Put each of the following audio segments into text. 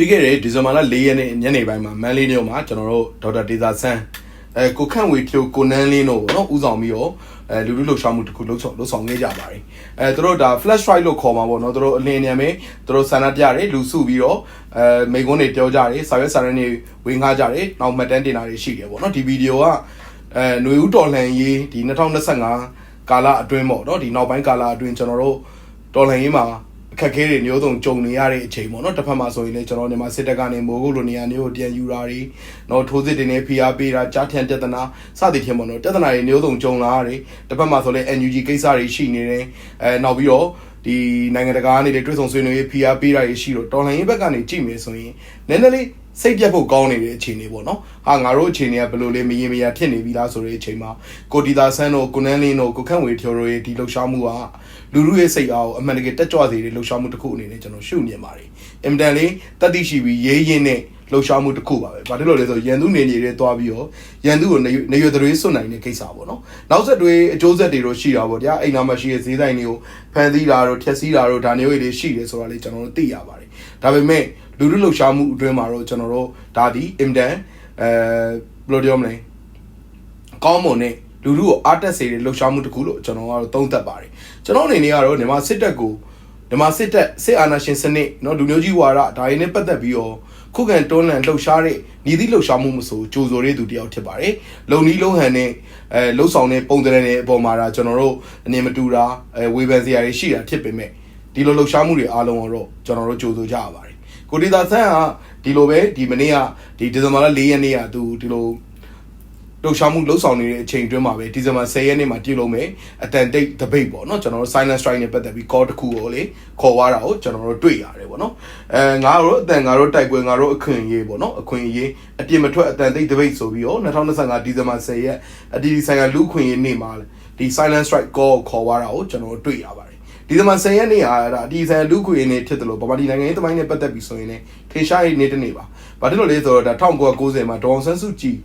ပြီးခဲ့တဲ့ဒီဇင်ဘာလ၄ရက်နေ့ညနေပိုင်းမှာမန်လေးမြို့မှာကျွန်တော်တို့ဒေါက်တာဒေတာဆန်းအဲကိုခန့်ဝေဖြိုကိုနန်းလင်းတို့ပေါ့နော်ဥဆောင်ပြီးတော့အဲလူလူလှုပ်ရှားမှုတစ်ခုလှုပ်ဆောင်လှုပ်ဆောင်ခဲ့ကြပါတယ်အဲသူတို့ဒါ flash drive လို့ခေါ်မှာပေါ့နော်သူတို့အလင်းနေမယ်သူတို့ဆန္ဒပြတယ်လူစုပြီးတော့အဲမိကုန်းတွေပြောကြတယ်စာရွက်စာတမ်းတွေဝင်ငှားကြတယ်နောက်မှတ်တမ်းတင်တာတွေရှိတယ်ပေါ့နော်ဒီဗီဒီယိုကအဲຫນွေဦးတော်လှန်ရေးဒီ2025ကာလအတွင်းပေါ့နော်ဒီနောက်ပိုင်းကာလအတွင်းကျွန်တော်တို့တော်လှန်ရေးမှာ အခက်အခဲတွေမျိုးစုံကြုံနေရတဲ့အချိန်ပေါ့နော်တစ်ဖက်မှာဆိုရင်လည်းကျွန်တော်မြန်မာစစ်တပ်ကနေမိုးကုတ်လိုနေရာမျိုးကိုပြန်ယူတာတွေနော်ထိုးစစ်တွေနဲ့ဖိအားပေးတာကြားထန်တက်သနာစသည်ဖြင့်ပေါ့နော်တက်သနာတွေမျိုးစုံကြုံလာရတယ်တစ်ဖက်မှာဆိုလည်း NUG ကိစ္စတွေရှိနေတယ်အဲနောက်ပြီးတော့ဒီနိုင်ငံတကာကနေလည်းတွဲဆောင်ဆွေးနွေးရေးဖိအားပေးတာတွေရှိတော့တော်လှန်ရေးဘက်ကနေကြည့်မယ်ဆိုရင်နည်းနည်းလေးစိတ်ပြတ်ဖို့ကောင်းနေတဲ့အခြေအနေပေါ့နော်ဟာငါတို့အခြေအနေကဘယ်လိုလဲမရင်မရဖြစ်နေပြီလားဆိုတဲ့အချိန်မှာကိုတီတာဆန်းတို့ကိုနန်းလင်းတို့ကိုခန့်ဝေကျော်တို့ရဲ့ဒီလှုပ်ရှားမှုက လူလူရဲ့စိတ်အားကိုအမှန်တကယ်တက်ကြွစေတဲ့လှုပ်ရှားမှုတစ်ခုအနေနဲ့ကျွန်တော်ရှုမြင်ပါတယ်အင်မတန်လေးတက်တိရှိပြီးရေးရင်းနဲ့လှုပ်ရှားမှုတစ်ခုပါပဲ။ဘာဖြစ်လို့လဲဆိုတော့ရန်သူနေနေတွေတွားပြီးတော့ရန်သူကိုနေရွယ်တွေစွတ်နိုင်တဲ့ကိစ္စပေါ့နော်။နောက်ဆက်တွဲအကျိုးဆက်တွေတော့ရှိတာပေါ့ဗျာ။အိမ်နာမှာရှိတဲ့ဈေးဆိုင်တွေကိုဖန်သီးတာတို့ထက်စီးတာတို့ဒါမျိုးတွေရှိတယ်ဆိုတာလေးကျွန်တော်တို့သိရပါတယ်။ဒါပေမဲ့လူလူလှုပ်ရှားမှုအတွင်းမှာတော့ကျွန်တော်တို့ဒါဒီအင်တန်အဲဘယ်လိုပြောမလဲ။ကောင်းမွန်တဲ့ လူလူကိုအားတက်စေတဲ့လှုပ်ရှားမှုတစ်ခုလို့ကျွန်တော်ကတော့သုံးသပ်ပါတယ်။ကျွန်တော်အနေနဲ့ကတော့မြန်မာစစ်တပ်ကိုမြန်မာစစ်တပ်စစ်အာဏာရှင်စနစ်เนาะလူမျိုးကြီးဝါဒဒါရင်းနဲ့ပတ်သက်ပြီးတော့ခုခံတွန်းလှန်လှုပ်ရှားတဲ့ညီသည့်လှုပ်ရှားမှုမဆိုကြိုဆိုတဲ့သူတယောက်ဖြစ်ပါတယ်။လုံနီးလုံဟန်နဲ့အဲလှုပ်ဆောင်တဲ့ပုံသဏ္ဍာန်တွေအပေါ်မှာဒါကျွန်တော်တို့အနေမတူတာအဲဝေဖန်စရာတွေရှိတာဖြစ်ပေမဲ့ဒီလိုလှုပ်ရှားမှုတွေအားလုံးကတော့ကျွန်တော်တို့ကြိုဆိုကြရပါတယ်။ကိုတီတာဆန်းကဒီလိုပဲဒီမနေ့ကဒီဒီဇင်ဘာလ၄ရက်နေ့ကသူဒီလို လှုပ်ရှားမှုလှုပ်ဆောင်နေတဲ့အချိန်အတွင်းမှာပဲဒီဇင်ဘာ10ရက်နေ့မှာပြုလုပ်မယ်အတန်တိတ်ဒပိတ်ပေါ့နော်ကျွန်တော်တို့ silent strike နဲ့ပတ်သက်ပြီး call တစ်ခုကိုလေခေါ်သွားတာကိုကျွန်တော်တို့တွေ့ရတယ်ပေါ့နော်အဲငါတို့အတန်ငါတို့တိုက်ပွဲငါတို့အခွင့်အရေးပေါ့နော်အခွင့်အရေးအပြစ်မထွက်အတန်တိတ်ဒပိတ်ဆိုပြီးတော့2025ဒီဇင်ဘာ10ရက်အတီဒီဆိုင်ကလူခွင့်ရေးနေ့မှာဒီ silent strike call ကိုခေါ်သွားတာကိုကျွန်တော်တို့တွေ့ရပါတယ်ဒီဇင်ဘာ10ရက်နေ့ဟာဒါဒီဇန်လူခွေနေဖြစ်တယ်လို့ဗမာပြည်နိုင်ငံရေးသမိုင်းနဲ့ပတ်သက်ပြီးဆိုရင်လည်းထေရှားရေးနေ့တစ်နေ့ပါ။ဘာဖြစ်လို့လဲဆိုတော့ဒါ1990မှာဒေါအောင်ဆန်းစုကြည်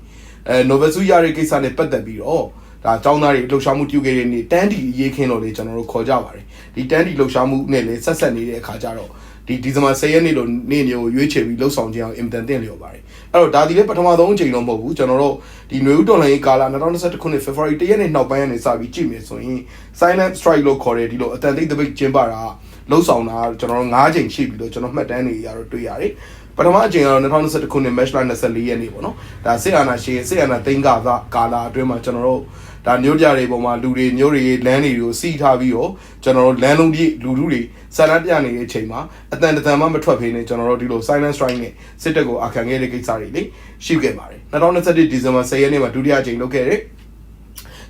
အဲနိုဘယ်ဆုရတဲ့ကိစ္စနဲ့ပတ်သက်ပြီးတော့ဒါចောင်းသားတွေလှုပ်ရှားမှုပြုခဲ့တဲ့နေ့တန်းတီရေးခင်းလို့လေကျွန်တော်တို့ခေါ်ကြပါတယ်ဒီတန်းတီလှုပ်ရှားမှုနဲ့လည်းဆက်ဆက်နေတဲ့အခါကျတော့ဒီဒီဇင်ဘာ10ရက်နေ့လို့နေ့မျိုးကိုရွေးချယ်ပြီးလှုပ်ဆောင်ခြင်းအောင်အင်တန်တင်လျော်ပါတယ်အဲ့တော့ဒါဒီလည်းပထမဆုံးအချိန်တော့မဟုတ်ဘူးကျွန်တော်တို့ဒီຫນွေဦးတော်လှန်ရေးကာလ2021ခုနှစ် February 1ရက်နေ့နောက်ပိုင်းကနေစပြီးကြည့်မယ်ဆိုရင် silent strike လို့ခေါ်တဲ့ဒီလိုအတန်တိတ်တပိတ်ကျင်းပတာလှုပ်ဆောင်တာကျွန်တော်တို့9ချိန်ရှိပြီလို့ကျွန်တော်မှတ်တမ်းတွေရတော့တွေ့ရတယ် ပထမအချိန်ကတော့2021ခုနှစ် match line 24ရက်နေ့ပေါ့နော်ဒါစစ်အာဏာရှင်စစ်အာဏာသိမ်းကာလကာလအတွင်းမှာကျွန်တော်တို့ဒါမျိုးကြတွေပုံမှာလူတွေမျိုးတွေလမ်းတွေကိုစီးထားပြီးတော့ကျွန်တော်တို့လမ်းလုံးကြီးလူလူတွေဆန္ဒပြနေတဲ့အချိန်မှာအတန်တန်မှမထွက်ဖေးနေကျွန်တော်တို့ဒီလို silent strike နဲ့စစ်တပ်ကိုအခန့်ခဲ့တဲ့ကိစ္စတွေလေရှိခဲ့ပါတယ်2021ဒီဇင်ဘာ10ရက်နေ့မှာဒုတိယအကြိမ်လုပ်ခဲ့တဲ့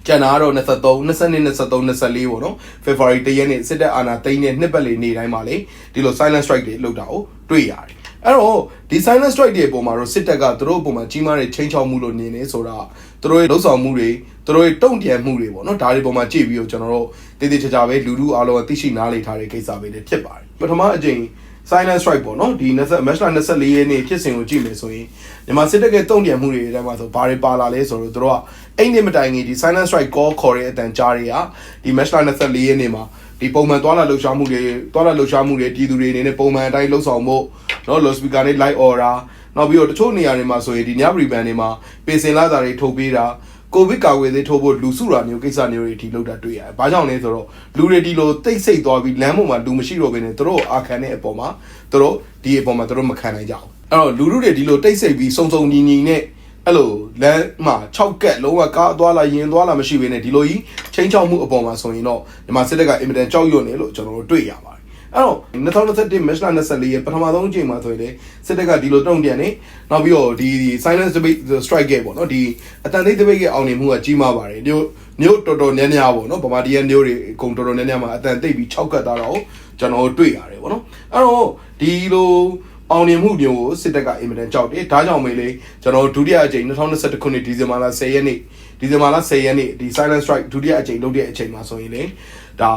ကျန်တာကတော့23 22 23 24ပေါ့နော် February 1ရက်နေ့စစ်တပ်အာဏာသိမ်းတဲ့နှစ်ပတ်လည်နေ့တိုင်းမှာလေဒီလို silent strike တွေလုပ်တာကိုတွေ့ရတယ် အဲ့တော့ဒီ silent strike တွေအပေါ်မှာတော့စစ်တပ်ကသူတို့အပေါ်မှာကြီးမားတဲ့ချိန်ချောက်မှုလို့မြင်နေဆိုတာသူတို့ရဲ့လှုပ်ဆောင်မှုတွေသူတို့ရဲ့တုံ့ပြန်မှုတွေပေါ့နော်ဒါတွေပေါ်မှာကြည့်ပြီးတော့ကျွန်တော်တို့တည်တည်ချာချာပဲလူလူအားလုံးသိရှိနားလည်ထားတဲ့ကိစ္စပဲလည်းဖြစ်ပါတယ်ပထမအကြိမ် silent strike ပေါ့နော်ဒီ20 match 24ရက်နေ့ဖြစ်စဉ်ကိုကြည့်မယ်ဆိုရင်မြန်မာစစ်တပ်ကတုံ့ပြန်မှုတွေထဲမှာဆိုဘာတွေပါလာလဲဆိုတော့တို့ကအဲ့ဒီမတိုင်ခင်ဒီ silent strike call ခေါ်တဲ့အတန်ကြားတွေကဒီ match 24ရက်နေ့မှာ ဒီပုံမှန်သွားလာလှုပ်ရှားမှုတွေသွားလာလှုပ်ရှားမှုတွေပြည်သူတွေအနေနဲ့ပုံမှန်အတိုင်းလှုပ်ဆောင်ဖို့နော် loud speaker နဲ့ live order နောက်ပြီးတော့တချို့နေရာတွေမှာဆိုရင်ဒီညပရီဘန်တွေမှာပင်စင်လာစာတွေထုတ်ပေးတာကိုဗစ်ကာကွယ်ဆေးထိုးဖို့လူစုတာမျိုးကိစ္စမျိုးတွေဒီလောက်တာတွေ့ရတယ်။ဘာကြောင့်လဲဆိုတော့လူတွေဒီလိုတိတ်ဆိတ်သွားပြီးလမ်းပေါ်မှာလူမရှိတော့ဘဲနဲ့တို့အာခံတဲ့အပေါ်မှာတို့ဒီအပေါ်မှာတို့မခံနိုင်ကြဘူး။အဲ့တော့လူလူတွေဒီလိုတိတ်ဆိတ်ပြီးစုံစုံညီညီနဲ့ အဲ့လိုလမ်းမှာ6ကက်လုံးဝကားသွားလာရင်သွားလာမရှိဘဲနဲ့ဒီလိုကြီးချင်းချောက်မှုအပေါ်မှာဆိုရင်တော့ဒီမှာစစ်တပ်ကအင်မတန်ကြောက်ရွံ့နေလို့ကျွန်တော်တို့တွေ့ရပါတယ်အဲ့တော့2021 match 24ရဲ့ပထမဆုံးအချိန်မှာဆိုရင်လေစစ်တပ်ကဒီလိုတုံ့ပြန်နေနောက်ပြီးတော့ဒီ silence debate strike ရဲ့ပေါ့နော်ဒီအတန်သိ debate ရဲ့အောင်နေမှုကကြီးမားပါတယ်မြို့မြို့တော်တော်များများပေါ့နော်ဗမာတီးရဲ့မြို့တွေအကုန်တော်တော်များများမှာအတန်သိပြီး6ကတ်သားတော့ကျွန်တော်တို့တွေ့ရတယ်ပေါ့နော်အဲ့တော့ဒီလို အောင်မြင်မှုမျိုးကိုစစ်တပ်ကအင်မတန်ကြောက်တယ်ဒါကြောင့်မေးလေကျွန်တော်ဒုတိယအကြိမ်2021ခုနှစ်ဒီဇင်ဘာလ10ရက်နေ့ဒီဇင်ဘာလ10ရက်နေ့ဒီ silent strike ဒုတိယအကြိမ်လုပ်တဲ့အချိန်မှာဆိုရင်လေဒါ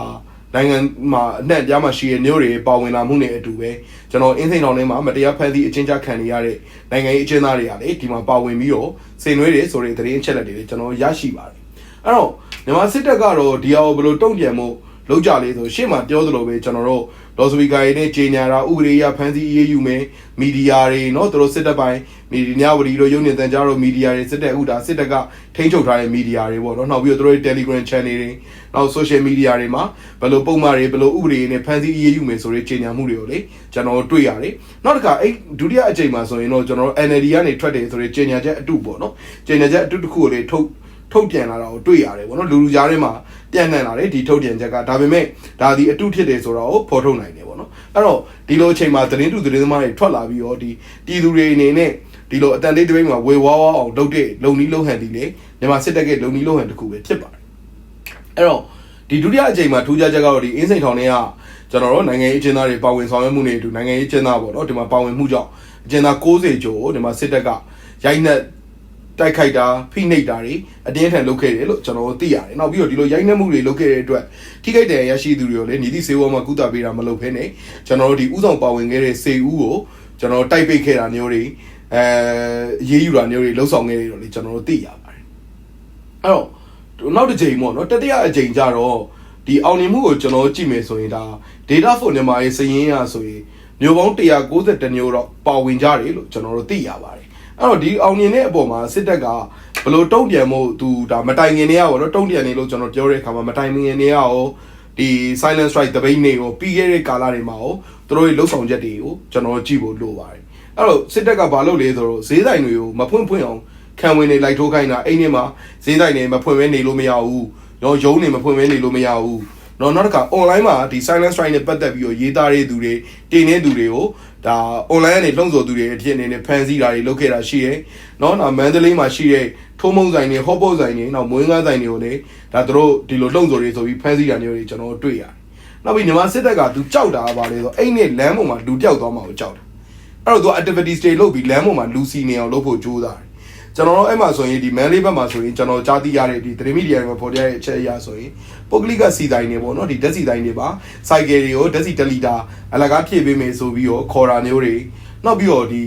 နိုင်ငံမှာအနှံ့ပြားမှာရှိတဲ့မျိုးတွေပါဝင်လာမှုနဲ့အတူပဲကျွန်တော်အင်းစိန်တောင်ထဲမှာမတရားဖန်ဆီးအချင်းချခံနေရတဲ့နိုင်ငံရေးအကျဉ်းသားတွေကလေဒီမှာပါဝင်ပြီးတော့စိန်နွေးတွေဆိုတဲ့သတင်းအချက်လက်တွေကျွန်တော်ရရှိပါတယ်အဲ့တော့မြန်မာစစ်တပ်ကတော့ဒီဟာကိုဘယ်လိုတုံ့ပြန်မှု လောက်ကြလေဆိုရှေ့မှာပြောသလိုပဲကျွန်တော်တို့ လော်စပီကာတွေနဲ့ကြီးညာတာဥပဒေအရဖမ်းဆီးအရေးယူမယ်မီဒီယာတွေเนาะသူတို့စစ်တပ်ပိုင်းမီဒီယာဝတီတို့ရုပ်မြင်သံကြားတို့မီဒီယာတွေစစ်တပ်ဥတာစစ်တပ်ကထိန်းချုပ်ထားတဲ့မီဒီယာတွေပေါ့เนาะနောက်ပြီးတော့သူတို့ Telegram channel တွေနောက် social media တွေမှာဘယ်လိုပုံမှန်တွေဘယ်လိုဥပဒေတွေနဲ့ဖမ်းဆီးအရေးယူမယ်ဆိုတဲ့ကြီးညာမှုတွေကိုလေကျွန်တော်တွေ့ရတယ်နောက်တစ်ခါအဲ့ဒုတိယအကြိမ်မှာဆိုရင်တော့ကျွန်တော် NLD ကနေထွက်တယ်ဆိုတဲ့ကြီးညာချက်အတုပေါ့เนาะကြီးညာချက်အတုတစ်ခုကိုလေထုတ်ထုတ်ပြန်လာတာကိုတွေ့ရတယ်ပေါ့နော်လူလူကြားထဲမှာ ပြန်နှံ့လာတယ်ဒီထုတ်ပြန်ချက်ကဒါပေမဲ့ဒါဒီအတုဖြစ်တယ်ဆိုတော့ဖော်ထုတ်နိုင်တယ်ပေါ့နော်အဲ့တော့ဒီလိုအချိန်မှာသတင်းတူသတင်းသမားတွေထွက်လာပြီးတော့ဒီပြည်သူတွေအနေနဲ့ဒီလိုအတန်လေးတစ်ပိတ်မှာဝေဝါးဝါအောင်လုပ်တဲ့လုံနီးလုံဟန်ဒီလေမြန်မာစစ်တပ်ကလုံနီးလုံဟန်တစ်ခုပဲဖြစ်ပါတယ်အဲ့တော့ဒီဒုတိယအချိန်မှာထူးခြားချက်ကတော့ဒီအင်းစိန်ထောင်ထဲကကျွန်တော်တို့နိုင်ငံရေးအကျဉ်းသားတွေပါဝင်ဆောင်ရွက်မှုတွေအတူနိုင်ငံရေးအကျဉ်းသားပေါ့နော်ဒီမှာပါဝင်မှုကြောင့်အကျဉ်းသား60ကျော်ကိုဒီမှာစစ်တပ်ကရိုက်နှက် တိုက်ခိုက်တာဖိနှိပ်တာတွေအတင်းထန်လုပ်ခဲ့တယ်လို့ကျွန်တော်တို့သိရတယ်။နောက်ပြီးတော့ဒီလိုရိုက်နှက်မှုတွေလုပ်ခဲ့တဲ့အတွက်ထိခိုက်တဲ့ရရှိသူတွေကိုလည်းညီတိစေဝါမှာကုသပေးတာမလုပ်ဖ ೇನೆ ကျွန်တော်တို့ဒီဥဆောင်ပါဝင်ခဲ့တဲ့စေဦးကိုကျွန်တော်တို့တိုက်ပိတ်ခဲ့တာမျိုးတွေအဲရေးယူတာမျိုးတွေလှုပ်ဆောင်ခဲ့တယ်လို့လေကျွန်တော်တို့သိရပါတယ်။အဲ့တော့နောက်တစ်ချိန်ပေါ့နော်တတိယအချိန်ကျတော့ဒီအောင်မြင်မှုကိုကျွန်တော်ကြည့်မယ်ဆိုရင်ဒါ data for မြန်မာရေးစရင်ရဆိုရင်မျိုးပေါင်း192မျိုးတော့ပါဝင်ကြတယ်လို့ကျွန်တော်တို့သိရပါတယ်။ အဲ့တော့ဒီအောင်မြင်တဲ့အပေါ်မှာစစ်တပ်ကဘယ်လိုတုံ့ပြန်မှုသူဒါမတိုင်ခင်နေရပါတော့တုံ့ပြန်နေလို့ကျွန်တော်ပြောတဲ့အခါမှာမတိုင်ခင်နေရရောဒီ silent strike တပိတ်နေကိုပြီးခဲ့တဲ့ကာလတွေမှာရောသူတို့ရဲ့လှုပ်ဆောင်ချက်တွေကိုကျွန်တော်ကြည့်ဖို့လိုပါတယ်။အဲ့တော့စစ်တပ်ကဘာလုပ်လဲဆိုတော့ဈေးဆိုင်တွေကိုမဖွင့်ဖွင့်အောင်ခံဝင်နေလိုက်ထိုးခိုင်းတာအိမ်ထဲမှာဈေးဆိုင်တွေမဖွင့်ဘဲနေလို့မရဘူး။ရောရုံးနေမဖွင့်ဘဲနေလို့မရဘူး။နော်နောက်တစ်ခါ online မှာဒီ silent strike နဲ့ပတ်သက်ပြီးတော့ရေးသားတဲ့သူတွေတင်တဲ့သူတွေကို ဒါ online ကနေလှုံ့ဆော်သူတွေအဖြစ်အနေနဲ့ဖန်ဆီးတာတွေလုပ်ခဲ့တာရှိရဲ။နော်နောက်မန္တလေးမှာရှိတဲ့ထုံးမုံဆိုင်တွေဟော့ပေါ့ဆိုင်တွေနောက်မွေးငါးဆိုင်တွေကိုလည်းဒါသူတို့ဒီလိုလှုံ့ဆော်တွေဆိုပြီးဖန်ဆီးတာမျိုးတွေကျွန်တော်တွေ့ရတယ်။နောက်ပြီးညီမစစ်တပ်ကသူကြောက်တာကဘာလဲဆိုအဲ့နဲ့လမ်းပေါ်မှာလူပြောက်သွားမှာကိုကြောက်တယ်။အဲ့တော့သူ activities တွေလုပ်ပြီးလမ်းပေါ်မှာလူစီနေအောင်လုပ်ဖို့ကြိုးစားတယ်။ ကျွန်တော်တို့အဲ့မှာဆိုရင်ဒီမန်လေးဘက်မှာဆိုရင်ကျွန်တော်ကြားသိရတဲ့ဒီသတင်းမီဒီယာတွေမှာဖော်ပြတဲ့အချက်အရဆိုရင်ပုဂ္ဂလိကစီတိုင်းတွေပေါ့နော်ဒီဓာတ်စီတိုင်းတွေပါစိုက်ကယ်တွေကိုဓာတ်စီ1လီတာအလကားဖြည့်ပေးမယ်ဆိုပြီးတော့ခေါ်တာမျိုးတွေနောက်ပြီးတော့ဒီ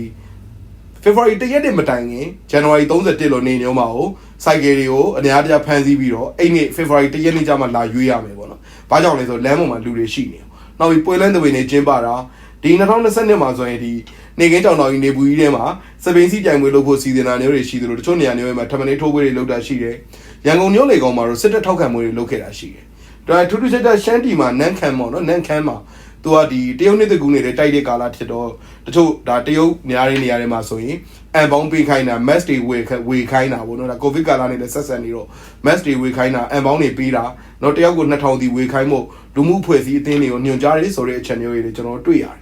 February 1ရက်နေ့မတိုင်ခင် January 31လို့နေညောမှာကိုစိုက်ကယ်တွေကိုအများပြဖမ်းဆီးပြီးတော့အဲ့နေ့ February 1ရက်နေ့ကျမှလာရွေးရမယ်ပေါ့နော်။ဘာကြောင့်လဲဆိုလမ်းပေါ်မှာလူတွေရှိနေ။နောက်ပြီးပွဲလန်းတဝေနေကျင်းပတာဒီ2020မှာဆိုရင်ဒီ နေကင်းကြောင်တော်ကြီးနေပူကြီးထဲမှာစပိန်စီပြိုင်ပွဲလုပ်ဖို့စီစဉ်တာမျိုးတွေရှိသလိုတချို့နေရာမျိုးတွေမှာထမင်းထိုးပွဲတွေလုပ်တာရှိတယ်။ရန်ကုန်မြို့လေကောင်မှာတော့စစ်တပ်ထောက်ခံပွဲတွေလုပ်ခဲ့တာရှိတယ်။ဒါထူးထူးခြားခြားရှမ်းတီမှာနန်းခမ်းပေါ့နော်နန်းခမ်းမှာသူကဒီတရုတ်နှစ်တကူနေတဲ့တိုက်တဲ့ကာလဖြစ်တော့တချို့ဒါတရုတ်နေရာတွေနေရာတွေမှာဆိုရင်အန်ပေါင်းပေးခိုင်းတာ mass တွေဝေဝေခိုင်းတာပေါ့နော်ဒါကိုဗစ်ကာလနဲ့လည်းဆက်ဆက်နေတော့ mass တွေဝေခိုင်းတာအန်ပေါင်းတွေပေးတာတော့တယောက်ကို2000တီဝေခိုင်းဖို့လူမှုအဖွဲ့အစည်းအသင်းတွေကိုညွှန်ကြားရေးဆိုတဲ့အချက်မျိုးတွေကျွန်တော်တွေ့ရတယ်။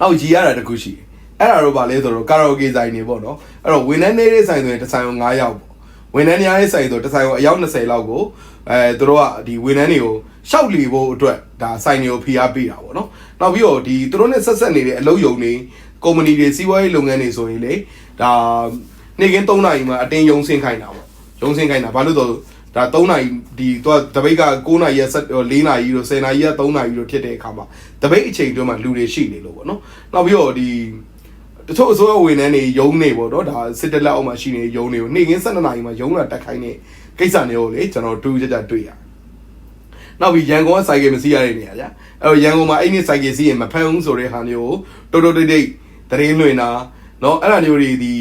နောက်ကြီးရတာတခုရှိတယ်။အဲ့ဒါတော့ဗာလဲဆိုတော့ကာရာအိုကေဆိုင်တွေပေါ့နော်။အဲ့တော့ဝန်ထမ်းနေတဲ့ဆိုင်ဆိုရင်တစ်ဆိုင်ကို9ယောက်ပေါ့။ဝန်ထမ်းများရဲ့ဆိုင်ဆိုတစ်ဆိုင်ကိုအယောက်20လောက်ကိုအဲသူတို့ကဒီဝန်ထမ်းတွေကိုရှောက်လီဖို့အတွက်ဒါဆိုင်တွေကိုဖိအားပေးတာပေါ့နော်။နောက်ပြီးတော့ဒီသူတို့နဲ့ဆက်ဆက်နေတဲ့အလုပ်ယုံတွေကုမ္ပဏီတွေစီးပွားရေးလုပ်ငန်းတွေဆိုရင်လေဒါနေ့ကင်း3နာရီမှာအတင်းယုံဆင်းခိုင်းတာပေါ့။ယုံဆင်းခိုင်းတာဘာလို့ဆို ဒါ3နာရီဒီသူကတပိတ်က9နာရီရ4နာရီတို့10နာရီရ3နာရီတို့ဖြစ်တဲ့အခါမှာတပိတ်အချိန်တွင်းမှာလူတွေရှိနေလို့ပေါ့နော်နောက်ပြီးတော့ဒီတချို့အစိုးရဝန်ထမ်းတွေယုံနေပေါ့နော်ဒါစစ်တလက်အောက်မှာရှိနေယုံနေကိုနေ့ကင်း12နာရီမှာယုံလာတက်ခိုင်းတဲ့ကိစ္စမျိုးလေကျွန်တော်တူကြကြတွေ့ရနောက်ပြီးရန်ကုန်ကစိုက်ကယ်မစီးရတဲ့နေရာကြာအဲ့တော့ရန်ကုန်မှာအဲ့ဒီစိုက်ကယ်စီးရင်မဖမ်းဘူးဆိုတဲ့ဟာမျိုးကိုတိုးတိုးတိတ်တိတ်တရင်လွင်တာနော်အဲ့ဒါမျိုးတွေဒီ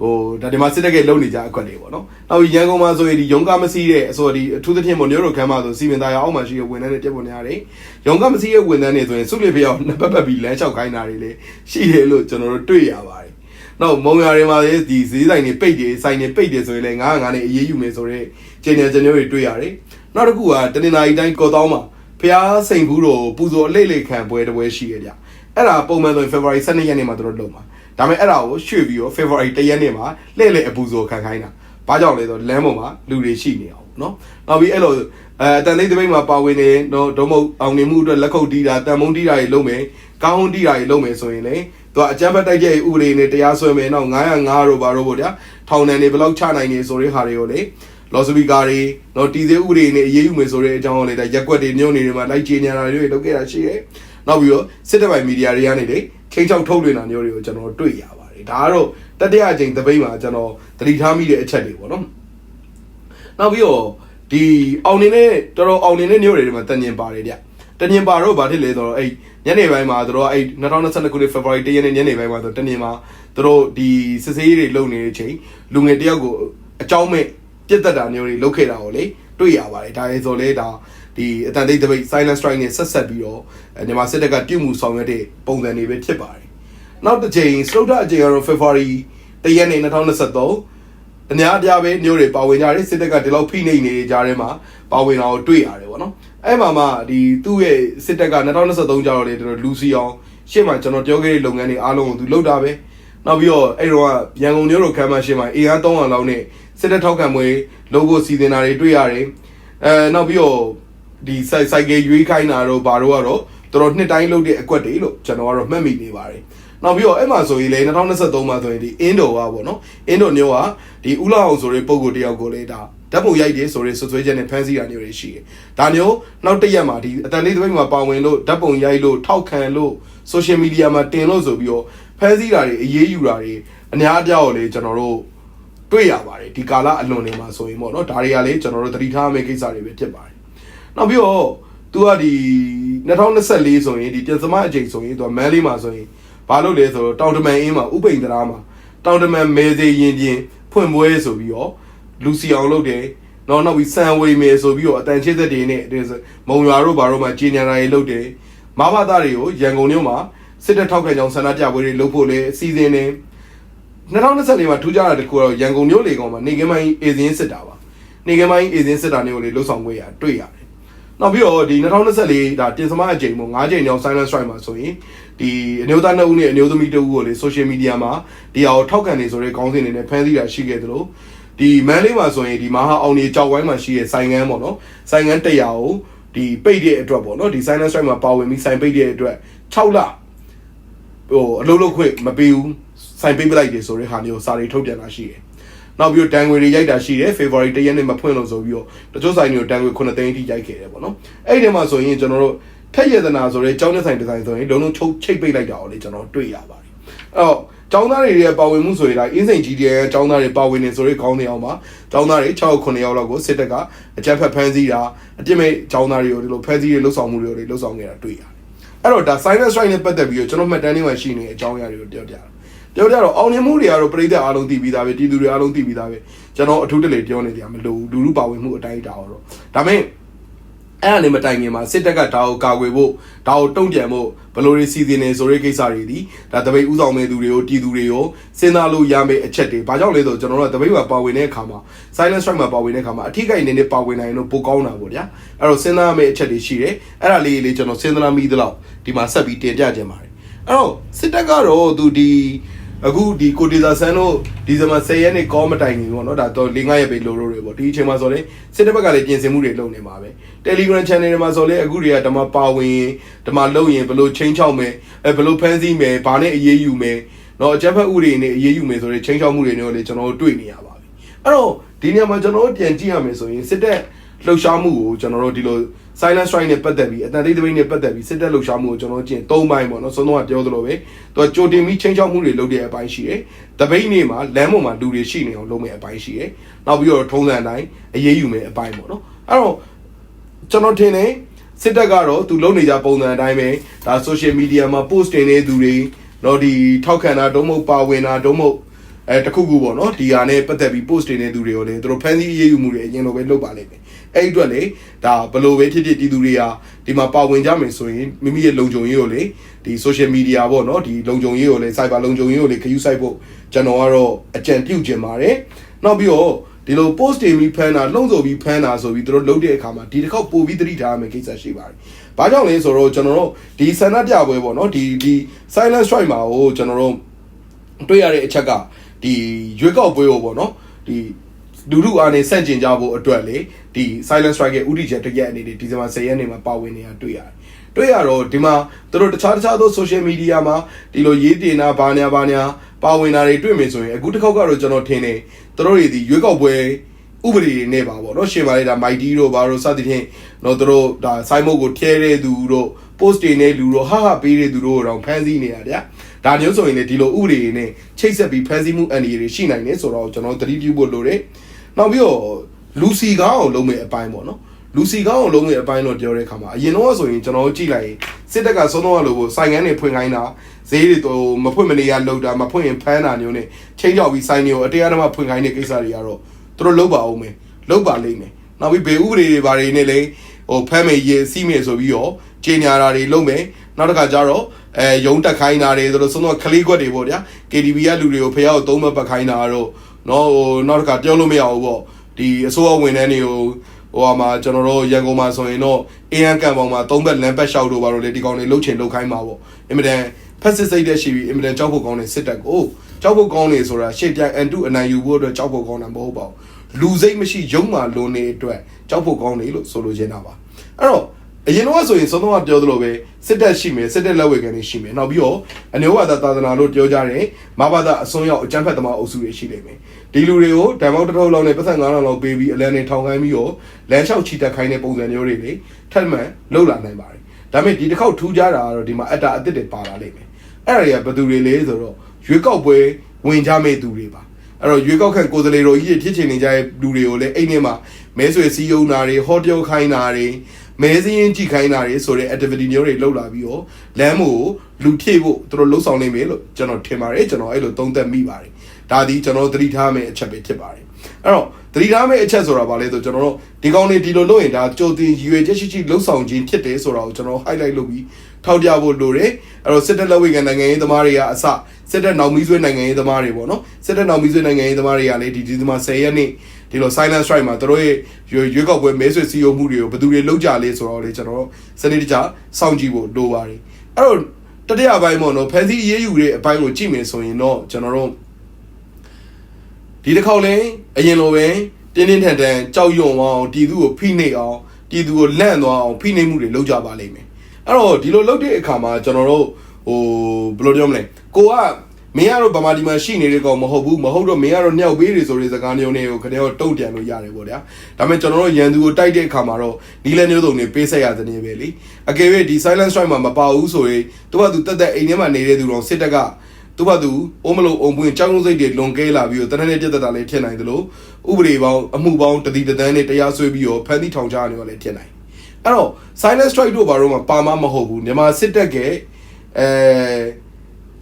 ဟိုဒါဒီမှာစစ်တပ်ကလုံနေကြအကွက်တွေပေါ့နော်။နောက်ပြီးရန်ကုန်မှာဆိုရင်ဒီရုံကမစီးတဲ့အဆိုဒီအထူးသဖြင့်မို့မျိုးတို့ခမ်းမှာဆိုစီမံသားရအောက်မှာရှိတဲ့ဝန်ထမ်းတွေတက်ပေါ်နေရတယ်။ရုံကမစီးရဲ့ဝန်ထမ်းတွေဆိုရင်စုလစ်ဖျောက်နှစ်ပတ်ပတ်ပြီးလမ်းလျှောက်ခိုင်းတာတွေလည်းရှိတယ်လို့ကျွန်တော်တို့တွေ့ရပါတယ်။နောက်မုံရတွေမှာလည်းဒီဈေးဆိုင်တွေပိတ်တယ်ဆိုင်တွေပိတ်တယ်ဆိုရင်လည်း905နဲ့အေးအေးယူမယ်ဆိုတော့ကျင်းနေကျင်းတွေတွေ့ရတယ်။နောက်တစ်ခုကတနင်္လာရီတိုင်းကော်တောင်းမှာဖျားစိန်ဘူးတို့ပူဇော်အလေးလေးခံပွဲတစ်ပွဲရှိရကြ။အဲ့ဒါပုံမှန်ဆိုရင် February 12ရက်နေ့မှာတို့လုပ်မှာ။ ဒါပေမဲ့အဲ့ဒါကိုရွှေ့ပြီးတော့ February 1ရက်နေ့မှာလှည့်လည်အပူဇော်ခံခိုင်းတာ။ဘာကြောင့်လဲဆိုတော့လမ်းပေါ်မှာလူတွေရှိနေအောင်နော်။နောက်ပြီးအဲ့လိုအဲအတန်လေးတပိတ်မှာပါဝင်နေတော့ဒုံမဟုတ်အောင်နေမှုအတွက်လက်ခုပ်တီးတာတန်မုံတီးတာတွေလုပ်မယ်။ကောင်းဟုံးတီးတာတွေလုပ်မယ်ဆိုရင်လေသူကအကြမ်းဖက်တိုက်တဲ့ဥပဒေနဲ့တရားစွဲမယ်နောက်905တို့ဘာတို့ပေါ့ဗျာ။ထောင်ဒဏ်တွေဘယ်လောက်ချနိုင်နေဆိုတဲ့ဟာတွေကိုလေလော်စပီကာတွေတော့တီသေးဥတွေနဲ့အရေးယူမယ်ဆိုတဲ့အကြောင်းကိုလည်းဒါရက်ွက်တွေညွှန်နေတွေမှာလိုက်ချေညာတာတွေလုပ်ခဲ့တာရှိတယ်။ နောက်ပြီးတော့စစ်တပ်ပိုင်မီဒီယာတွေကနေလေခိချောက်ထုတ်လွှင့်တာမျိုးတွေကိုကျွန်တော်တွေ့ရပါတယ်။ဒါကတော့တတိယအကြိမ်သပိတ်မှာကျွန်တော်သတိထားမိတဲ့အချက်တွေပေါ့နော်။နောက်ပြီးတော့ဒီအောင်နေနဲ့တော်တော်အောင်နေတဲ့မျိုးတွေမှာတန်ကျင်ပါတယ်ဗျ။အတနင်ပါတော့ဗာထစ်လေဆိုတော့အဲ့ညနေပိုင်းမှာသူတို့အဲ့2022ခုနှစ် February 1ရက်နေ့ညနေပိုင်းမှာဆိုတနင်မှာသူတို့ဒီစစ်စေးတွေလုပ်နေတဲ့အချိန်လူငယ်တယောက်ကိုအကြောင်းမဲ့ပြစ်တက်တာမျိုးတွေလုပ်ခဲ့တာကိုလေတွေ့ရပါတယ်ဒါလေဆိုလေဒါ ဒီအတန်တိတ်တပိတ် silent strike နဲ့ဆက်ဆက်ပြီးတော့မြန်မာစစ်တပ်ကပြုမှုဆောင်ရွက်တဲ့ပုံစံတွေပဲဖြစ်ပါတယ်နောက်တစ်ချိန်စတုဒ္ဓအချိန်ကတော့ February 1ရက်နေ့2023အများအပြားပဲမျိုးတွေပါဝင်ကြတယ်စစ်တပ်ကဒီလောက်ဖိနှိပ်နေကြတဲ့မှာပါဝင်တာကိုတွေ့ရတယ်ပေါ့နော်အဲ့မှာမှဒီသူ့ရဲ့စစ်တပ်က2023ကျတော့လေတော်လူစီအောင်ရှေ့မှာကျွန်တော်ပြောခဲ့တဲ့လုပ်ငန်းတွေအားလုံးကိုသူလုပ်တာပဲနောက်ပြီးတော့အဲ့တော့ရန်ကုန်မြို့တော်ခမ်းမရှေ့မှာအင်အား300လောက်နဲ့စစ်တပ်ထောက်ခံပွဲလုပ်ဖို့စီစဉ်တာတွေတွေ့ရတယ်အဲနောက်ပြီးတော့ ဒီစိုက်စိုက်ကရွေးခိုင်းတာတော့ဘာတော့ကတော့တော်တော်နှစ်တိုင်းလုပ်တဲ့အကွက်တွေလို့ကျွန်တော်ကတော့မှတ်မိနေပါတယ်နောက်ပြီးတော့အဲ့မှာဆိုရင်လေ2023မှာဆိုရင်ဒီအင်းဒိုကပေါ့နော်အင်းဒိုမျိုးကဒီဥလာအောင်ဆိုတဲ့ပုံကိုတယောက်ကိုလေဒါဓာတ်ပုံရိုက်တယ်ဆိုတဲ့ဆွဆွဲချက်နဲ့ဖမ်းဆီးတာမျိုးတွေရှိတယ်။ဒါမျိုးနောက်တစ်ရက်မှာဒီအတန်လေးတစ်ပိတ်မှာပါဝင်လို့ဓာတ်ပုံရိုက်လို့ထောက်ခံလို့ social media မှာတင်လို့ဆိုပြီးတော့ဖမ်းဆီးတာတွေအရေးယူတာတွေအများအပြားကိုလေကျွန်တော်တို့တွေ့ရပါတယ်ဒီကာလအလွန်နေမှာဆိုရင်ပေါ့နော်ဒါတွေကလေကျွန်တော်တို့သတိထားမယ့်ကိစ္စတွေပဲဖြစ်ပါတယ်။ နောက်ပြီးတော့သူကဒီ2024ဆိုရင်ဒီပြင်စမအချိန်ဆိုရင်သူကမန်းလေးမှာဆိုရင်ဘာလို့လဲဆိုတော့တောင်တမန်အင်းမှာဥပိန်တရာမှာတောင်တမန်မဲသေးရင်ချင်းဖွင့်ပွဲဆိုပြီးတော့လူစီအောင်လုပ်တယ်နောက်နောက်ပြီးစံဝေမယ်ဆိုပြီးတော့အတန်ချစ်သက်တွေနဲ့မုံရွာတို့ဘာတို့မှကြီးညာတာတွေလုပ်တယ်မဘာသားတွေကိုရန်ကုန်မြို့မှာစစ်တပ်ထောက်ခံကြောင်းဆန္ဒပြပွဲတွေလုပ်ဖို့လည်းအစီအစဉ်နေ2024မှာထူးခြားတာတခုတော့ရန်ကုန်မြို့လေကောင်မှာနေကင်းမိုင်းအေဇင်းစစ်တာပါနေကင်းမိုင်းအေဇင်းစစ်တာမျိုးကိုလေလှုပ်ဆောင်ခွင့်ရတွေ့ရတယ် နောက်ပြီးတော့ဒီ2024ဒါတင်စမအချိန်မို့9ချိန်မြောက် silent strike မှာဆိုရင်ဒီအမျိုးသားနှစ်ဦးနဲ့အမျိုးသမီးတစ်ဦးကိုလေ social media မှာဒီဟာကိုထောက်ခံနေဆိုတဲ့ခေါင်းစဉ်တွေနဲ့ဖန်ဆီးတာရှိခဲ့သလိုဒီမန်းလေးမှာဆိုရင်ဒီမဟာအောင်နေကြောက်ဝိုင်းမှာရှိတဲ့ဆိုင်ငန်းပေါ့နော်ဆိုင်ငန်း100ကိုဒီပိတ်တဲ့အတွက်ပေါ့နော်ဒီ silent strike မှာပါဝင်ပြီးဆိုင်ပိတ်တဲ့အတွက်6လဟိုအလုပ်လုပ်ခွင့်မပေးဘူးဆိုင်ပိတ်ပလိုက်တယ်ဆိုတဲ့ဟာမျိုးစာတွေထုတ်ပြန်တာရှိတယ် နောက်ပြီးတော့တန်ငွေတွေရိုက်တာရှိတယ် February 1ရက်နေ့မှာဖွင့်လို့ဆိုပြီးတော့တချို့ဆိုင်တွေကိုတန်ငွေ9သိန်းအထိရိုက်ခဲ့တယ်ပေါ့နော်အဲ့ဒီမှာဆိုရင်ကျွန်တော်တို့ထက်ရတနာဆိုတဲ့ကျောင်းတဲ့ဆိုင်ဒီဇိုင်းဆိုရင်လုံးလုံးချုပ်ချိတ်ပိတ်လိုက်တာကိုလေကျွန်တော်တွေ့ရပါတယ်အဲ့တော့ကျောင်းသားတွေရဲ့ပါဝင်မှုဆိုရင်ဒါအင်းစိန် GDN ကျောင်းသားတွေပါဝင်နေဆိုတဲ့ခေါင်းစဉ်အောင်ပါကျောင်းသားတွေ6 9ယောက်လောက်ကိုစစ်တပ်ကအကြမ်းဖက်ဖမ်းဆီးတာအပြစ်မဲ့ကျောင်းသားတွေကိုဒီလိုဖမ်းဆီးရလှုပ်ဆောင်မှုတွေလှုပ်ဆောင်နေတာတွေ့ရတယ်အဲ့တော့ဒါ silent strike နဲ့ပတ်သက်ပြီးတော့ကျွန်တော်မှတ်တမ်းလေးမှာရှိနေတဲ့အကြောင်းအရာတွေကိုပြောပြတာ ပြောပြတော့အောင်မြင်မှုတွေကတော့ပြည်သက်အားလုံးသိပြီးသားပဲပြည်သူတွေအားလုံးသိပြီးသားပဲကျွန်တော်အထူးတလေပြောနေကြမလို့လူလူပါဝင်မှုအတိုင်းတာတော့ဒါမဲ့အဲ့ဒါလည်းမတိုင်ခင်မှာစစ်တပ်ကဒါကိုကာကွယ်ဖို့ဒါကိုတုံ့ပြန်ဖို့ဘယ်လိုတွေစီစဉ်နေဆိုတဲ့ကိစ္စတွေဒီဒါတပိတ်ဥဆောင်မဲ့သူတွေကိုတီသူတွေကိုစဉ်းစားလို့ရမယ့်အချက်တွေဘာကြောင့်လဲဆိုတော့ကျွန်တော်တို့ကတပိတ်မှာပါဝင်တဲ့အခါမှာ silent strike မှာပါဝင်တဲ့အခါမှာအထီးကိနေနဲ့ပါဝင်နိုင်ရင်တော့ပိုကောင်းတာပေါ့ဗျာအဲ့တော့စဉ်းစားရမယ့်အချက်တွေရှိတယ်အဲ့ဒါလေးလေးကျွန်တော်စဉ်းစားမိသလောက်ဒီမှာဆက်ပြီးတင်ပြခြင်းပါတယ်အဲ့တော့စစ်တပ်ကတော့သူဒီ အခုဒီကိုတီဇာဆန်တို့ဒီဇင်ဘာ10ရက်နေ့ကောမတိုင်ကြီးပေါ့နော်ဒါတော့၄၅ရက်ပဲလိုလိုတွေပေါ့ဒီအချိန်မှာဆိုရင်စစ်တပ်ဘက်ကလည်းပြင်ဆင်မှုတွေလုပ်နေမှာပဲ Telegram channel တွေမှာဆိုလည်းအခုတွေကဓမ္မပါဝင်ဓမ္မလုပ်ရင်ဘယ်လိုချင်းချောက်မယ်အဲဘယ်လိုဖန်ဆီးမယ်ဘာနဲ့အရေးယူမယ်နော်အကြမ်းဖက်ဥတွေနဲ့အရေးယူမယ်ဆိုတဲ့ချင်းချောက်မှုတွေမျိုးလည်းကျွန်တော်တို့တွေ့နေရပါပြီအဲ့တော့ဒီနေရာမှာကျွန်တော်တို့ပြန်ကြည့်ရမယ်ဆိုရင်စစ်တပ်လှုပ်ရှားမှုကိုကျွန်တော်တို့ဒီလို silent strike နဲ့ပတ်သက်ပြီးအတန်တိတ်တပိတ်နဲ့ပတ်သက်ပြီးစစ်တပ်လှုပ်ရှားမှုကိုကျွန်တော်ကျင့်၃ပိုင်းပေါ့နော်ဆုံးတော့ပြောသလိုပဲသူကကြိုတင်ပြီးချင်းချောက်မှုတွေလုပ်တဲ့အပိုင်းရှိတယ်တပိတ်နေ့မှာလမ်းပေါ်မှာလူတွေရှိနေအောင်လုပ်မယ့်အပိုင်းရှိတယ်နောက်ပြီးတော့ထုံးစံအတိုင်းအရေးယူမယ့်အပိုင်းပေါ့နော်အဲ့တော့ကျွန်တော်ထင်တယ်စစ်တပ်ကတော့သူလုပ်နေကြပုံစံအတိုင်းပဲဒါ social media မှာ post တင်နေသူတွေတော့ဒီထောက်ခံတာဒုံမဟုတ်ပါဝင်တာဒုံမဟုတ်အဲတခုခုပေါ့နော်ဒီဟာနဲ့ပတ်သက်ပြီး post တင်နေသူတွေကိုလည်းသူတို့ဖန်ဆီးရေးယူမှုတွေအရင်လိုပဲလုပ်ပါလိမ့်မယ် အဲ့ဒီအတွက်လေဒါဘလို့ပဲဖြစ်ဖြစ်ပြည်သူတွေဟာဒီမှာပါဝင်ကြမယ်ဆိုရင်မိမိရဲ့လုံခြုံရေးကိုလေဒီ social media ပေါ့နော်ဒီလုံခြုံရေးကိုလေ cyber လုံခြုံရေးကိုလေခယူးဆိုင်ဖို့ကျွန်တော်ကတော့အကြံပြုချင်ပါတယ်နောက်ပြီးတော့ဒီလို post တင်ပြီးဖမ်းတာလုံဆိုပြီးဖမ်းတာဆိုပြီးသူတို့လုပ်တဲ့အခါမှာဒီတစ်ခေါက်ပို့ပြီးသတိထားရမယ့်ကိစ္စရှိပါတယ်။ဘာကြောင့်လဲဆိုတော့ကျွန်တော်တို့ဒီဆန္ဒပြပွဲပေါ့နော်ဒီဒီ silent strike မှာဟိုကျွန်တော်တို့တွေ့ရတဲ့အချက်ကဒီရွေးကောက်ပွဲကိုပေါ့နော်ဒီ လူလူအားနေဆန့်ကျင်ကြဖို့အတွက်လေဒီ silent strike ရဲ့ဥတီချက်တစ်ရက်အနေနဲ့ဒီဇင်ဘာ10ရက်နေ့မှာပါဝင်နေတာတွေ့ရတယ်။တွေ့ရတော့ဒီမှာသူတို့တခြားတခြားသော social media မှာဒီလိုရေးတင်တာဘာညာဘာညာပါဝင်တာတွေတွေ့မယ်ဆိုရင်အခုတစ်ခေါက်ကတော့ကျွန်တော်ထင်တယ်သူတို့တွေဒီရွေးကောက်ပွဲဥပဒေတွေနဲ့ပါပေါ့နော်ရှင်ပါလေဒါမိုက်တီတို့ဘာတို့စသဖြင့်တော့သူတို့ဒါစိုင်းမုတ်ကိုထဲတဲ့သူတို့ post တွေနဲ့လူတို့ဟာဟာပေးတဲ့သူတို့တော့ဖမ်းဆီးနေတာဗျာဒါမျိုးဆိုရင်လေဒီလိုဥပဒေတွေနဲ့ချိတ်ဆက်ပြီးဖမ်းဆီးမှုအန္တရာယ်တွေရှိနိုင်တယ်ဆိုတော့ကျွန်တော်သတိပြုဖို့လိုတယ် နောက်ပြီးတော့လူစီကောင်းအောင်လုပ်မဲ့အပိုင်းပေါ့နော်လူစီကောင်းအောင်လုံးဝအပိုင်းတော့ပြောတဲ့ခါမှာအရင်တော့ဆိုရင်ကျွန်တော်တို့ကြည့်လိုက်ရင်စစ်တပ်ကဆုံးတော့လို့ပေါ့စိုင်ငန်းတွေဖွင့်ခိုင်းတာဈေးတွေတော့မဖွင့်မနေရလောက်တာမဖွင့်ရင်ဖမ်းတာမျိုးနဲ့ချိန်ကြောက်ပြီးစိုင်တွေကိုအတရားဓမ္မဖွင့်ခိုင်းတဲ့ကိစ္စတွေကတော့သူတို့လုံးပါအောင်မယ်လုံးပါလိမ့်မယ်နောက်ပြီးဘေဥပဒေတွေဘာတွေနဲ့လဲဟိုဖမ်းမယ်ရေစီးမယ်ဆိုပြီးတော့ကြေညာတာတွေလုံးမယ်နောက်တစ်ခါကျတော့အဲရုံးတက်ခိုင်းတာတွေသူတို့ဆုံးတော့ခလေးခွက်တွေပေါ့ဗျာ KTV ကလူတွေကိုဖះကိုသုံးမပတ်ခိုင်းတာတော့ နော်ဟိုနောက်တစ်ခါပြောလို့မရဘူးပေါ့ဒီအစိုးရဝန်ထမ်းတွေကိုဟိုဟာမှာကျွန်တော်တို့ရန်ကုန်မှာဆိုရင်တော့အင်းအကန်ပေါင်မှာသုံးဘက်လမ်းဘက်လျှောက်တို့ဘာလို့လဲဒီကောင်တွေလှုပ်ချင်လှုပ်ခိုင်းမှာပေါ့အင်မတန်ဖက်စစ်စိတ်တဲ့ရှိပြီးအင်မတန်ကြောက်ဖို့ကောင်းတဲ့စစ်တပ်ကိုကြောက်ဖို့ကောင်းနေဆိုတာရှေ့ပြန်အန်တုအနိုင်ယူဖို့အတွက်ကြောက်ဖို့ကောင်းတာမဟုတ်ပါဘူးလူစိတ်မရှိရုံမာလွန်နေအတွက်ကြောက်ဖို့ကောင်းနေလို့ဆိုလိုချင်တာပါအဲ့တော့ အရင်တော့ဆိုရင်သုံးတော့ပြောသလိုပဲစစ်တပ်ရှိမယ်စစ်တပ်လက်ဝဲကန်တွေရှိမယ်နောက်ပြီးတော့အမျိုးဘာသာသာသနာလို့ပြောကြတယ်မဘာသာအစွန်းရောက်အကြမ်းဖက်သမားအုပ်စုတွေရှိနေမယ်ဒီလူတွေကိုဓမ္မောက်တစ်ထုပ်လောက်နဲ့ပတ်သက်9000လောက်ပေးပြီးအလံနဲ့ထောင်ခိုင်းပြီးတော့လမ်းလျှောက်ချီတက်ခိုင်းတဲ့ပုံစံမျိုးတွေလေထပ်မှန်လှုပ်လာနိုင်ပါတယ်ဒါပေမဲ့ဒီတစ်ခေါက်ထူးခြားတာကတော့ဒီမှာအတ္တအသစ်တွေပါလာလိမ့်မယ်အဲ့ဒါတွေကဘယ်သူတွေလဲဆိုတော့ရွေးကောက်ပွဲဝင်ကြမဲ့သူတွေပါအဲ့တော့ရွေးကောက်ခံကိုယ်စားလှယ်တော်ကြီးတွေဖြစ်ချင်နေကြတဲ့လူတွေကိုလည်းအိမ်ထဲမှာမဲဆွေစည်းရုံးတာတွေဟောပြောခိုင်းတာတွေ မဲစင်းရင်ကြည့်ခိုင်းတာတွေဆိုတဲ့ activity မျိုးတွေလုပ်လာပြီးတော့လမ်းမို့လူဖြည့်ဖို့သူတို့လှုပ်ဆောင်နေမယ်လို့ကျွန်တော်ထင်ပါတယ်ကျွန်တော်အဲ့လိုသုံးသပ်မိပါတယ်ဒါဒီကျွန်တော်သတိထားမယ့်အချက်ပဲဖြစ်ပါတယ်အဲ့တော့သတိထားမယ့်အချက်ဆိုတာဗာလဲဆိုကျွန်တော်တို့ဒီကောင်းနေဒီလိုလုပ်ရင်ဒါကြိုတင်ရည်ရွယ်ချက်ရှိရှိလှုပ်ဆောင်ခြင်းဖြစ်တယ်ဆိုတာကိုကျွန်တော် highlight လုပ်ပြီးထောက်ပြဖို့လိုတယ်အဲ့တော့စစ်တပ်လက်ဝဲကန်နိုင်ငံရေးသမားတွေကအစစစ်တပ်နောက်မီးဆွဲနိုင်ငံရေးသမားတွေပေါ့နော်စစ်တပ်နောက်မီးဆွဲနိုင်ငံရေးသမားတွေကလည်းဒီဒီဒီမှာ10ရက်နေ့ ဒီလို silent strike မှာတို့ရဲ့ရွေးကောက်ပွဲမဲဆွေစီယုံမှုတွေကိုဘယ်သူတွေလောက်ကြလဲဆိုတော့လေကျွန်တော်စနစ်တကျစောင့်ကြည့်ဖို့လိုပါတယ်အဲ့တော့တတိယပိုင်းပေါ့နော်ဖန်စီအရေးယူတဲ့အပိုင်းကိုကြည့်မယ်ဆိုရင်တော့ကျွန်တော်တို့ဒီတစ်ခေါက်လဲအရင်လိုပဲတင်းတင်းထန်ထန်ကြောက်ရွံ့အောင်တီသူကိုဖိနှိပ်အောင်တီသူကိုလန့်သွားအောင်ဖိနှိပ်မှုတွေလုပ်ကြပါလိမ့်မယ်အဲ့တော့ဒီလိုလုပ်တဲ့အခါမှာကျွန်တော်တို့ဟိုဘယ်လိုပြောမလဲကိုက မင်းကတော့ဗမာဒီမှာရှိနေတဲ့ကောင်မဟုတ်ဘူးမဟုတ်တော့မင်းကတော့ညှောက်ပေးနေဆိုတဲ့စကားမျိုးတွေကိုခဏတော့တုံ့ပြန်လို့ရတယ်ပေါ့ဗျာဒါပေမဲ့ကျွန်တော်တို့ရန်သူကိုတိုက်တဲ့အခါမှာတော့နီလန်မျိုးစုံတွေပေးဆက်ရတဲ့နေပဲလေအကယ်၍ဒီ silent strike မှာမပါဘူးဆိုရင်သူကသူတက်တက်အိမ်ထဲမှာနေတဲ့သူတော့စစ်တပ်ကသူကသူအုံးမလို့အုံပွင့်ကြောင်းလုံးစိတ်တွေလွန်ကဲလာပြီးတော့တနက်နေ့ပြတ်တက်တာလည်းဖြစ်နိုင်တယ်လို့ဥပဒေပေါင်းအမှုပေါင်းတတိတသန်းနဲ့တရားစွဲပြီးတော့ဖန်တီထောင်ချနေတော့လည်းဖြစ်နိုင်အဲ့တော့ silent strike တို့ဘာလို့မှပါမမဟုတ်ဘူးမြန်မာစစ်တပ်ကအဲ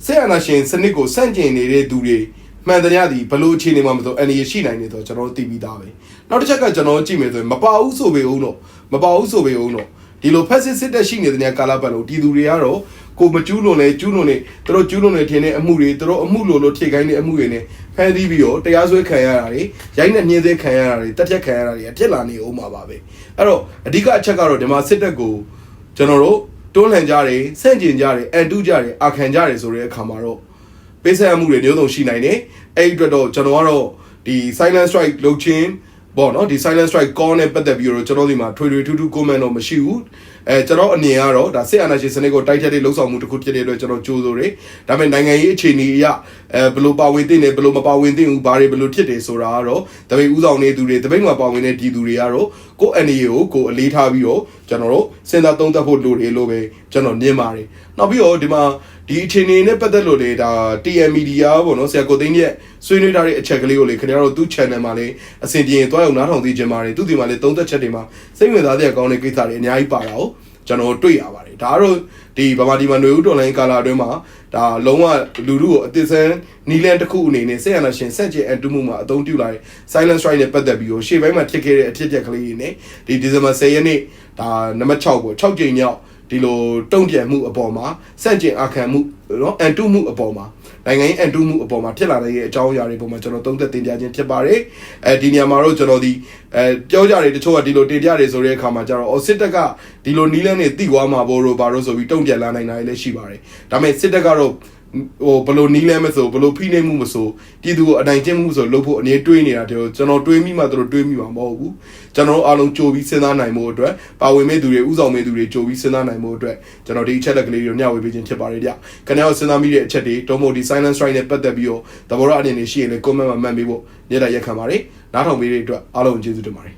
ဆရာနာရှင်စနစ်ကိုစန့်ကျင်နေတဲ့သူတွေမှန်တရားဒီဘလို့အခြေအနေမှာမဆိုအနေရရှိနိုင်နေတော့ကျွန်တော်တို့သိပြီးသားပဲနောက်တစ်ချက်ကကျွန်တော်ကြည့်မယ်ဆိုရင်မပါဘူးဆိုပေဦးတော့မပါဘူးဆိုပေဦးတော့ဒီလိုဖက်စစ်စစ်တက်ရှိနေတဲ့နေရာကာလပတ်လုံးဒီသူတွေကတော့ကိုမကျူးလွန်လဲကျူးလွန်နေသူတို့ကျူးလွန်နေထင်တဲ့အမှုတွေသူတို့အမှုလိုလိုထိခိုင်းတဲ့အမှုတွေနဲ့ဖန်တီးပြီးတော့တရားစွဲခံရတာတွေရိုက်နဲ့ညှင်းသေးခံရတာတွေတက်ချက်ခံရတာတွေအဖြစ်လာနေအောင်ပါပါပဲအဲ့တော့အဓိကအချက်ကတော့ဒီမှာစစ်တပ်ကိုကျွန်တော်တို့ တွန်းလှန်ကြတယ်ဆန့်ကျင်ကြတယ်အန်တုကြတယ်အာခံကြတယ်ဆိုတဲ့အခါမှာတော့ပေးဆက်မှုတွေမျိုးစုံရှိနိုင်တယ်အဲ့ဒီအတွက်တော့ကျွန်တော်ကတော့ဒီ silent strike လုပ်ချင်းပေါ့နော်ဒီ silent strike call နဲ့ပတ်သက်ပြီးတော့ကျွန်တော်ဒီမှာထွေထွေထူးထူး comment တော့မရှိဘူးအဲကျွန်တော်အမြင်ကတော့ဒါစစ်အာဏာရှင်စနစ်ကိုတိုက်ထက်တဲ့လှုပ်ဆောင်မှုတစ်ခုဖြစ်တဲ့အတွက်ကျွန်တော်ကြိုးဆိုတယ်ဒါပေမဲ့နိုင်ငံရေးအခြေအနေအရအဲဘယ်လိုပါဝင်သင့်တယ်ဘယ်လိုမပါဝင်သင့်ဘူးဘာတွေဘယ်လိုဖြစ်တယ်ဆိုတာကတော့တပိတ်ဥဆောင်နေသူတွေတပိတ်မှာပါဝင်တဲ့ဒီသူတွေကတော့ ကိုယ့်အနေကိုကိုယ်အလေးထားပြီးတော့ကျွန်တော်တို့စဉ်းစားသုံးသပ်ဖို့လိုတယ်လို့ပဲကျွန်တော်မြင်ပါတယ်နောက်ပြီးတော့ဒီမှာဒီအခြေအနေနဲ့ပတ်သက်လို့လေဒါ TM Media ပေါ့နော်ဆရာကိုသိန်းရဲ့ဆွေးနွေးထားတဲ့အချက်ကလေးကိုလေခင်ဗျားတို့သူ့ channel မှာလေအစဉ်ပြေရင်တွားအောင်နားထောင်သိချင်ပါတယ်သူဒီမှာလေသုံးသက်ချက်တွေမှာစိတ်ဝင်စားတဲ့အကောင်းတဲ့ကိစ္စတွေအများကြီးပါတာကိုကျွန်တော်တွေ့ရပါတယ်ဒါကတော့ ဒီဗမာဒီမှာຫນွေဦးတော်လိုင်းကာလာအတွင်းမှာဒါလုံးဝလူလူကိုအသစ်ဆန်းနီလန်တစ်ခုအနေနဲ့ဆက်ရနာရှင်ဆက်ကျအန်တူမှုမှာအသုံးပြုလာတဲ့ silent strike နဲ့ပတ်သက်ပြီးတော့ရှေ့ပိုင်းမှာဖြစ်ခဲ့တဲ့အဖြစ်အပျက်ကလေးတွေနဲ့ဒီဒီဇင်ဘာ10ရက်နေ့ဒါနံပါတ်6ပေါ့6ကြိမ်မြောက် ဒီလိုတုံ့ပြန်မှုအပေါ်မှာစန့်ကျင်အခမ်းမှုเนาะအန်တုမှုအပေါ်မှာနိုင်ငံရေးအန်တုမှုအပေါ်မှာဖြစ်လာတဲ့အကြောင်းအရာတွေပုံမှာကျွန်တော်သုံးသက်တင်ပြခြင်းဖြစ်ပါတယ်အဲဒီနေရာမှာတော့ကျွန်တော်ဒီအဲပြောကြတယ်တချို့ကဒီလိုတင်ပြတယ်ဆိုတဲ့အခါမှာကျတော့အော်စစ်တပ်ကဒီလိုနီးလန်းနေတိသွားမှာဘောလို့ဘာလို့ဆိုပြီးတုံ့ပြန်လာနိုင်တာလည်းရှိပါတယ်ဒါပေမဲ့စစ်တပ်ကတော့ ဟိုဘလို့နီးလဲမဆိုဘလို့ဖိနှိပ်မှုမဆိုပြည်သူကိုအနိုင်ကျင့်မှုဆိုလုပ်ဖို့အနေတွေးနေတာတဲ့ကျွန်တော်တွေးမိမှသူတို့တွေးမိမှာမဟုတ်ဘူးကျွန်တော်တို့အားလုံးကြိုပြီးစဉ်းစားနိုင်မှုအတွက်ပါဝင်မဲ့သူတွေဥဆောင်မဲ့သူတွေကြိုပြီးစဉ်းစားနိုင်မှုအတွက်ကျွန်တော်ဒီအချက်လက်ကလေးတွေညှဝေပေးခြင်းဖြစ်ပါတယ်ဗျခင်ဗျားတို့စဉ်းစားမိတဲ့အချက်တွေတော့မို့ဒီ silent strike နဲ့ပတ်သက်ပြီးတော့သဘောရအနေနဲ့ရှိရင်လည်း comment မှာမှတ်ပေးဖို့ညတာရက်ခံပါတယ်နားထောင်ပေးတဲ့အတွက်အားလုံးကျေးဇူးတင်ပါတယ်